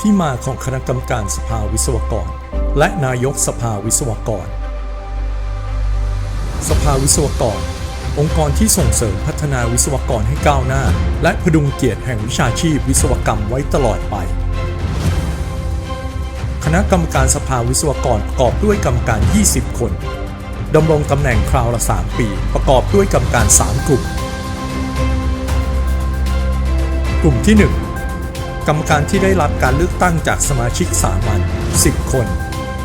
ที่มาของคณะกรรมการสภาวิศวกร และนายกสภาวิศวกร สภาวิศวกร องค์กรที่ส่งเสริมพัฒนาวิศวกรให้ก้าวหน้า และพดุงเกียรติแห่งวิชาชีพวิศวกรรมไว้ตลอดไป คณะกรรมการสภาวิศวกรประกอบด้วยกรรมการ 20 คนดำรงตำแหน่งคราวละ 3 ปี ประกอบด้วยกรรมการ 3 กลุ่ม กลุ่มที่ 1 กรรมการที่ได้รับการเลือกตั้งจากสมาชิกสามัญ10 คน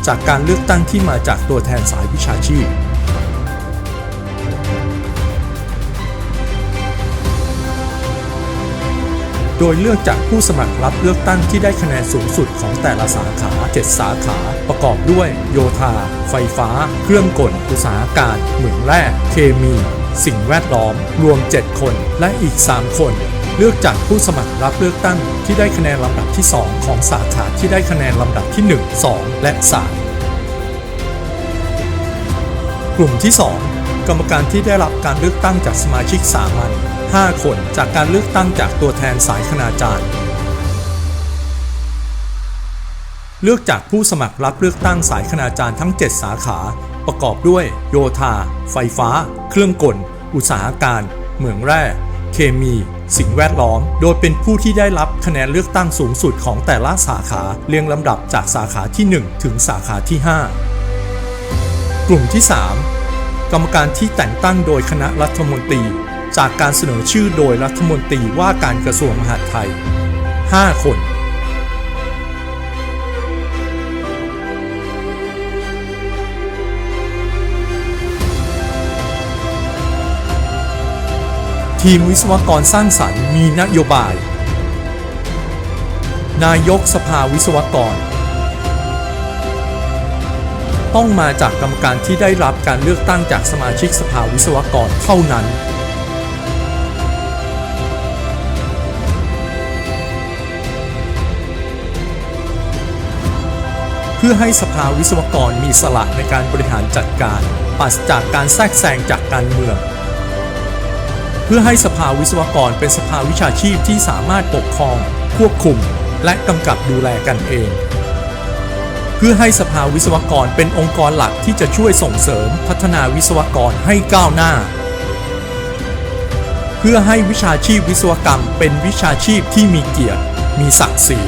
จากการเลือกตั้งที่มาจากตัวแทนสายวิชาชีพ โดยเลือกจากผู้สมัครรับเลือกตั้งที่ได้คะแนนสูงสุดของแต่ละสาขา 7 สาขา ประกอบด้วย โยธา ไฟฟ้า เครื่องกล อุตสาหการเหมืองแร่ เคมี สิ่งแวดล้อม รวม 7 คน และอีก 3 คน เลือกจากผู้สมัครรับเลือกตั้งที่ได้คะแนนลำดับที่ 2 ของสาขาที่ได้คะแนนลำดับที่ 1 2 และ 3 กลุ่มที่ 2 กรรมการที่ได้รับการเลือกตั้งจากสมาชิกสามัญ5คนจากการเลือกตั้งจากตัวแทนสายคณาจารย์ เลือกจากผู้สมัครรับเลือกตั้งสายคณาจารย์ทั้ง 7 สาขา ประกอบด้วย โยธา ไฟฟ้า เครื่องกล อุตสาหการ เหมืองแร่ เคมี สิ่งแวดล้อม โดยเป็นผู้ที่ได้รับคะแนนเลือกตั้งสูงสุดของแต่ละสาขาเรียงลำดับจากสาขาที่ 1 ถึงสาขาที่ 5 กลุ่มที่ 3 กรรมการที่แต่งตั้งโดยคณะรัฐมนตรี จากการเสนอชื่อโดยรัฐมนตรีว่าการกระทรวงมหาดไทย 5 คน ทีมวิศวกรสร้างสรรค์มีนโยบาย นายกสภาวิศวกร ต้องมาจากกรรมการที่ได้รับการเลือกตั้งจากสมาชิกสภาวิศวกรเท่านั้นเพื่อให้สภาวิศวกรมีสละในการบริหารจัดการปราศจากการแทรกแซงจากการเมือง เพื่อให้สภาวิศวกรเป็นสภาวิชาชีพที่สามารถปกครอง ควบคุม และกำกับดูแลกันเอง เพื่อให้สภาวิศวกรเป็นองค์กรหลักที่จะช่วยส่งเสริมพัฒนาวิศวกรให้ก้าวหน้า เพื่อให้วิชาชีพวิศวกรรมเป็นวิชาชีพที่มีเกียรติ มีศักดิ์ศรี